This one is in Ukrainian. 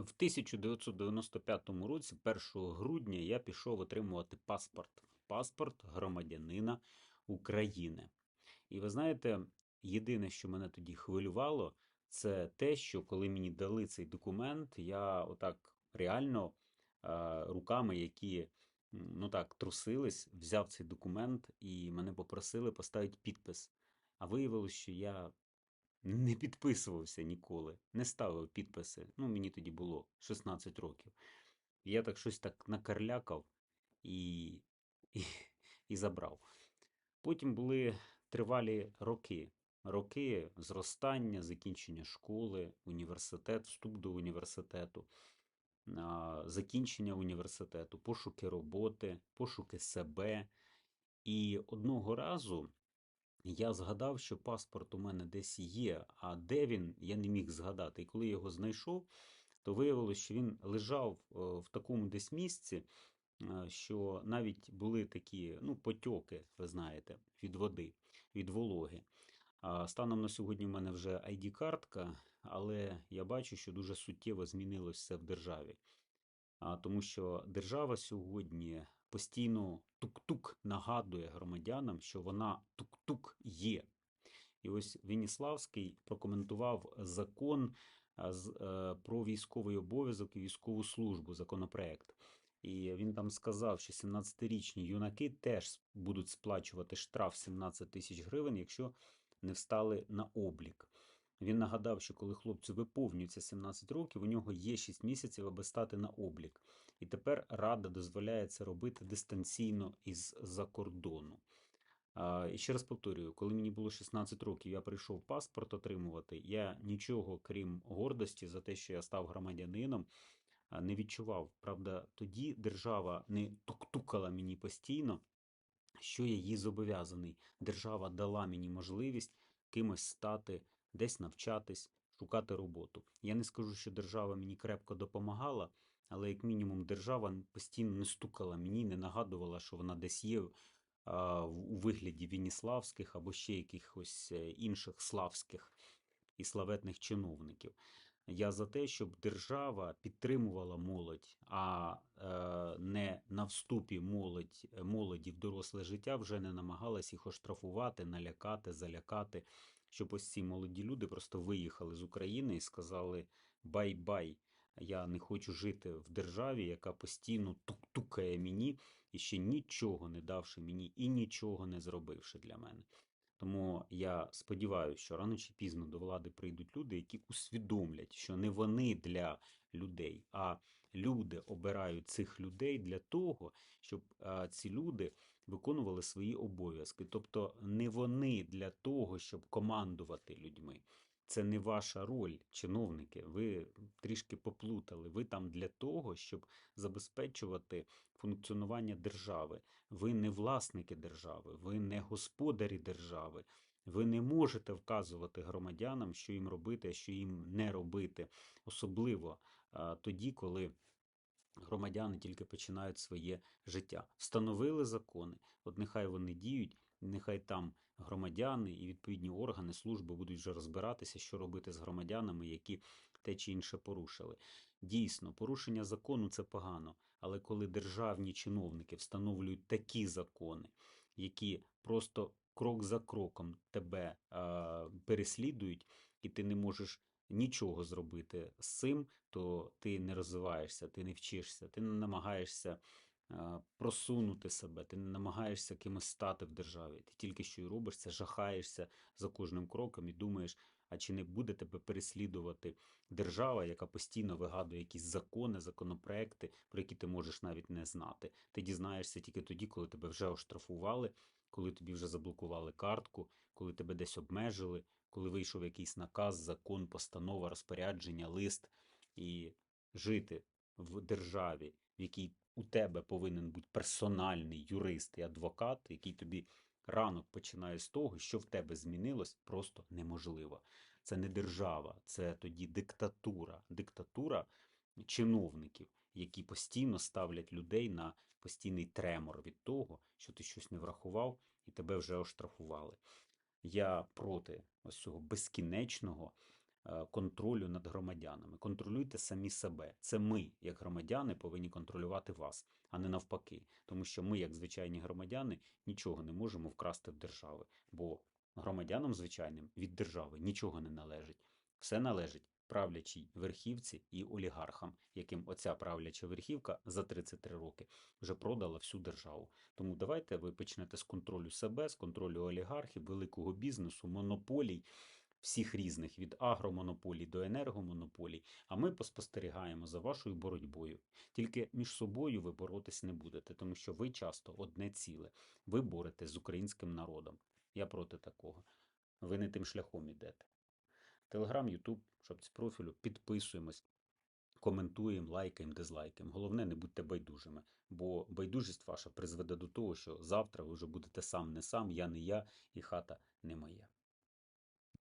В 1995 році, 1 грудня, я пішов отримувати паспорт. Паспорт громадянина України. І ви знаєте, єдине, що мене тоді хвилювало, це те, що коли мені дали цей документ, я отак реально е, руками, які ну так трусились, взяв цей документ і мене попросили поставити підпис. А виявилось, що я не підписувався ніколи, не ставив підписи. Ну, мені тоді було 16 років. Я так щось так накарлякав і, і, і забрав. Потім були тривалі роки. Роки зростання, закінчення школи, університет, вступ до університету, закінчення університету, пошуки роботи, пошуки себе. І одного разу я згадав, що паспорт у мене десь є, а де він, я не міг згадати. І коли я його знайшов, то виявилося, що він лежав е, в такому десь місці, е, що навіть були такі ну, потьоки, ви знаєте, від води, від вологи. Станом на сьогодні в мене вже ID-картка, але я бачу, що дуже суттєво змінилось все в державі. Тому що держава сьогодні постійно тук-тук нагадує громадянам, що вона тук-тук є. І ось Веніславський прокоментував закон е, про військовий обов'язок і військову службу, законопроект. І він там сказав, що 17-річні юнаки теж будуть сплачувати штраф 17 тисяч гривень, якщо не встали на облік. Він нагадав, що коли хлопцю виповнюється 17 років, у нього є 6 місяців, аби стати на облік. І тепер Рада дозволяє це робити дистанційно із-за кордону. І ще раз повторюю, коли мені було 16 років, я прийшов паспорт отримувати. Я нічого, крім гордості за те, що я став громадянином, не відчував. Правда, тоді держава не тук-тукала мені постійно, що я їй зобов'язаний. Держава дала мені можливість кимось стати, десь навчатись, шукати роботу. Я не скажу, що держава мені крепко допомагала, але як мінімум держава постійно не стукала мені, не нагадувала, що вона десь є а, у вигляді Веніславських або ще якихось е, інших славських і славетних чиновників. Я за те, щоб держава підтримувала молодь, а е, не на вступі молодь, молоді в доросле життя вже не намагалась їх оштрафувати, налякати, залякати, щоб ось ці молоді люди просто виїхали з України і сказали бай-бай. Я не хочу жити в державі, яка постійно тук-тукає мені і ще нічого не давши мені і нічого не зробивши для мене. Тому я сподіваюся, що рано чи пізно до влади прийдуть люди, які усвідомлять, що не вони для людей, а люди обирають цих людей для того, щоб ці люди виконували свої обов'язки. Тобто не вони для того, щоб командувати людьми. Це не ваша роль, чиновники. Ви трішки поплутали. Ви там для того, щоб забезпечувати функціонування держави. Ви не власники держави, ви не господарі держави. Ви не можете вказувати громадянам, що їм робити, а що їм не робити, особливо тоді, коли громадяни тільки починають своє життя. Встановили закони, от нехай вони діють, нехай там громадяни і відповідні органи служби будуть вже розбиратися, що робити з громадянами, які те чи інше порушили. Дійсно, порушення закону це погано, але коли державні чиновники встановлюють такі закони, які просто крок за кроком тебе а, переслідують, і ти не можеш нічого зробити з цим, то ти не розвиваєшся, ти не вчишся, ти не намагаєшся просунути себе, ти не намагаєшся кимось стати в державі. Ти тільки що й робиш це, жахаєшся за кожним кроком і думаєш, а чи не буде тебе переслідувати держава, яка постійно вигадує якісь закони, законопроекти, про які ти можеш навіть не знати. Ти дізнаєшся тільки тоді, коли тебе вже оштрафували, коли тобі вже заблокували картку, коли тебе десь обмежили, коли вийшов якийсь наказ, закон, постанова, розпорядження, лист, і жити в державі, в якій у тебе повинен бути персональний юрист і адвокат, який тобі ранок починає з того, що в тебе змінилось, просто неможливо. Це не держава, це тоді диктатура. Диктатура чиновників, які постійно ставлять людей на постійний тремор від того, що ти щось не врахував і тебе вже оштрафували. Я проти ось цього безкінечного е, контролю над громадянами. Контролюйте самі себе. Це ми, як громадяни, повинні контролювати вас, а не навпаки. Тому що ми, як звичайні громадяни, нічого не можемо вкрасти в держави, бо громадянам звичайним від держави нічого не належить. Все належить правлячій верхівці і олігархам, яким оця правляча верхівка за 33 роки вже продала всю державу. Тому давайте ви почнете з контролю себе, з контролю олігархів, великого бізнесу, монополій. Всіх різних від агромонополій до енергомонополій, а ми поспостерігаємо за вашою боротьбою. Тільки між собою ви боротись не будете, тому що ви часто одне ціле. Ви боретесь з українським народом. Я проти такого. Ви не тим шляхом ідете. Телеграм, Ютуб, профілю, підписуємось, коментуємо, лайкаємо, дизлайкаємо. Головне, не будьте байдужими, бо байдужість ваша призведе до того, що завтра ви вже будете сам не сам, я не я, і хата не моя.